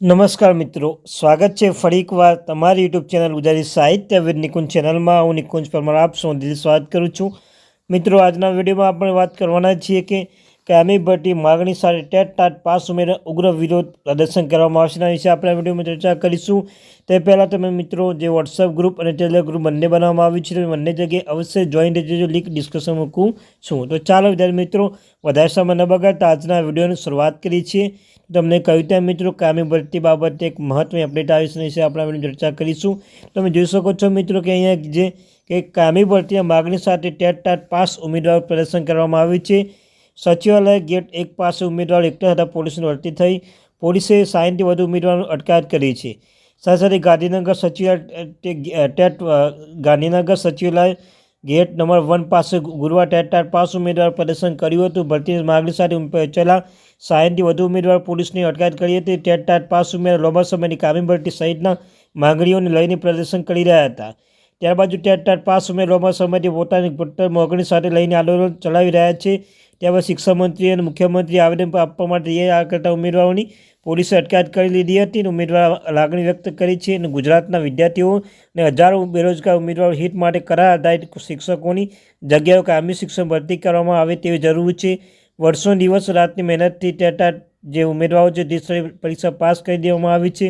નમસ્કાર મિત્રો, સ્વાગત છે ફરી એકવાર તમારી યુટ્યુબ ચેનલ ગુજરાતી સાહિત્ય વિદ નિકુંજ ચેનલમાં. હું નિકુંજ પરમાર, આપ સૌ દિલ સ્વાગત કરું છું. મિત્રો, આજના વિડીયોમાં આપણે વાત કરવાના છીએ કે કામી ભટ્ટી માગણી સાથે ટેટ ટાટ પાસ ઉમેરા ઉગ્ર વિરોધ પ્રદર્શન કરવામાં આવશે. એના વિશે આપણે વિડીયોમાં ચર્ચા કરીશું. તે પહેલાં તમે મિત્રો જે વોટ્સઅપ ગ્રુપ અને ટેલિગ્રામ ગ્રુપ બંને બનાવવામાં આવ્યું છે બંને જગ્યાએ અવશ્ય જોઈન રહેજો. લિંક ડિસ્કશન મૂકું છું. તો ચાલો વિદ્યાર્થી મિત્રો, વધારે સમય ન બગાડતા આજના વિડીયોની શરૂઆત કરી છીએ. તમને તેમ મિત્રો કામી ભરતી બાબતે એક મહત્વની અપડેટ આવી છે. વિશે આપણે વીડિયો ચર્ચા કરીશું. તમે જોઈ શકો છો મિત્રો કે અહીંયા જે, કે કામી ભરતીના માગણી સાથે ટેટ ટાટ પાસ ઉમેદવાર પ્રદર્શન કરવામાં આવ્યું છે. સચિવાલય ગેટ એક પાસે ઉમેદવાર એકઠા હતા, પોલીસની ભરતી થઈ પોલીસે સાહીઠથી વધુ ઉમેદવારોની અટકાયત કરી છે. સાથે સાથે ગાંધીનગર સચિવાલય ટેટ ગાંધીનગર સચિવાલય ગેટ નંબર વન પાસે ગુરુવાર ટેટ ટાટ પાસ ઉમેદવાર પ્રદર્શન કર્યું હતું. ભરતીની માગણી સાથે ચલા સાહીઠથી વધુ ઉમેદવાર પોલીસની અટકાયત કરી હતી. ટેટ ટાટ પાસ ઉમેદવાર લાંબા સમયની કામી ભરતી સહિતના માંગણીઓને લઈને પ્રદર્શન કરી રહ્યા હતા. ત્યારબાદ ટેટ ટાટ પાસ ઉમેદવાર લાંબા સમયથી પોતાની પડતર માગણી સાથે લઈને આંદોલન ચલાવી રહ્યા છે ત્યારબાદ શિક્ષામંત્રી અને મુખ્યમંત્રી આવેદન આપવા માટે આ કરતા ઉમેદવારોની પોલીસે અટકાયત કરી લીધી હતી અને ઉમેદવાર લાગણી વ્યક્ત કરી છે અને ગુજરાતના વિદ્યાર્થીઓ અને હજારો બેરોજગાર ઉમેદવારો હિત માટે કરાર આધારિત શિક્ષકોની જગ્યાઓ કાયમી શિક્ષણ ભરતી કરવામાં આવે તેવી જરૂર છે. વર્ષો દિવસ રાતની મહેનતથી ટેટા જે ઉમેદવારો છે તે પરીક્ષા પાસ કરી દેવામાં આવી છે.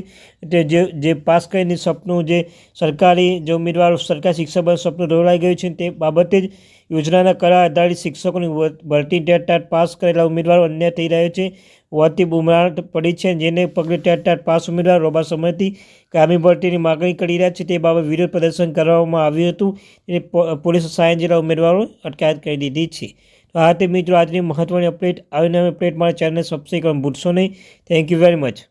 તે જે જે પાસ કરીને સપનું જે સરકારી, જે ઉમેદવારો સરકારી શિક્ષક સપનું દોરાઈ ગયું છે તે બાબતે જ યોજનાના કરાર આધારિત શિક્ષકોની ભરતી ડેટ પાસ કરેલા ઉમેદવારો અન્ય થઈ રહ્યો છે. હોવાથી બુમરાટ પડી છે, જેને પગલે ટેટ પાસ ઉમેદવાર રોબા સમયથી કામી ભરતીની માગણી કરી રહ્યા છે. તે બાબતે વિરોધ પ્રદર્શન કરવામાં આવ્યું હતું. અને પોલીસ સાયન જેટલા ઉમેદવારો અટકાયત કરી દીધી છે. તો આ તે મિત્રો, આજની મહત્ત્વની અપડેટ આવીને અપડેટ મારા ચેનલને સબસ્ક્રાઈબ કરવાનું ભૂલશો નહીં. Thank you very much